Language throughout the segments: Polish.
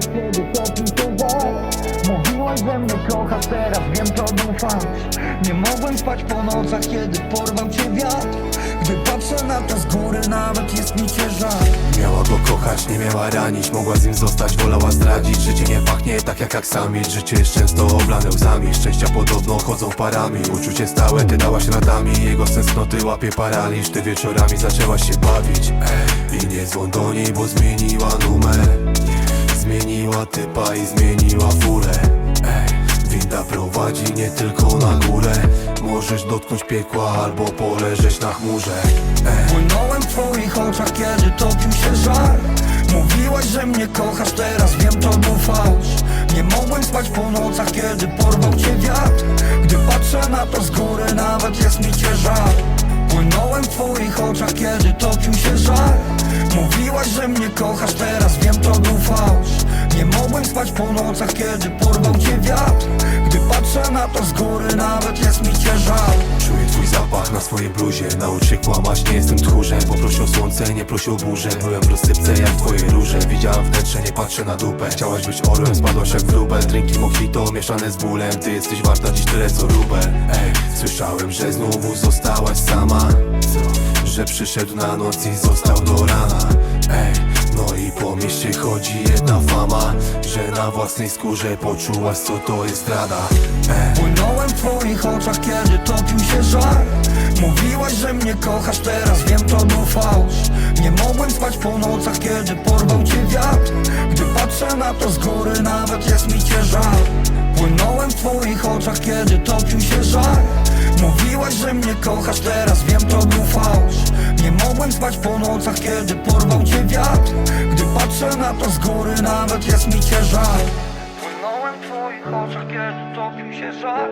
kiedy topił się żar Mówiłaś, że mnie kochasz, teraz wiem to był Nie mogłem spać po nocach, kiedy porwał cię wiatr. Gdy patrzę na to z góry, nawet jest mi cię żal. Miała go kochać, nie miała ranić Mogła z nim zostać, wolała zdradzić. Życie nie pachnie tak jak aksamit Życie jest często oblane łzami. Szczęścia podobno chodzą parami Uczucie stałe, ty dałaś radami. Jego sensnoty łapie paraliż Ty wieczorami zaczęłaś się bawić. Ej, I nie dzwoń do niej, bo zmieniła numer Typa i zmieniła furę. Ej, winda prowadzi nie tylko na górę. Możesz dotknąć piekła albo poleżeć na chmurze. Ej. Płynąłem w twoich oczach, kiedy topił się żar. Mówiłaś, że mnie kochasz, teraz wiem to był fałsz. Nie mogłem spać po nocach, kiedy porwał cię wiatr. Gdy patrzę na to z góry, nawet jest mi cię żal. Płynąłem w twoich oczach, kiedy topił się żar. Mówiłaś, że mnie kochasz, teraz wiem to był fałsz Nie mogłem spać po nocach, kiedy porwał cię wiatr. Gdy patrzę na to z góry, nawet jest mi cię żal. Czuję twój zapach na swojej bluzie. Naucz się kłamać, nie jestem tchórzem. Poproś o słońce, nie proś o burzę. Byłem w rozsypce jak twoje róże Widziałam wnętrze, nie patrzę na dupę. Chciałaś być orłem, spadłaś jak wróbel. Drinki mojito mieszane z bólem. Ty jesteś warta dziś tyle co rubel. Ej, słyszałem, że znowu zostałaś sama. Że przyszedł na noc i został do rana. Ej, no i chodzi jedna fama Że na własnej skórze poczułaś co to jest rada. Ej. Płynąłem w twoich oczach, kiedy topił się żar. Mówiłaś, że mnie kochasz, teraz wiem to był fałsz. Nie mogłem spać po nocach, kiedy porwał cię wiatr. Gdy patrzę na to z góry, nawet jest mi cię żal. Płynąłem w twoich oczach, kiedy topił się żar. Mówiłaś, że mnie kochasz, teraz mogłem spać po nocach, kiedy porwał cię wiatr. Gdy patrzę na to z góry, nawet jest mi cię żal. Płynąłem w twoich oczach, kiedy topił się żar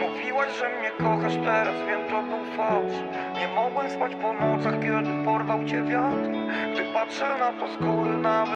Mówiłaś, że mnie kochasz, teraz wiem to był fałsz. Nie mogłem spać po nocach, kiedy porwał cię wiatr. Gdy patrzę na to z góry nawet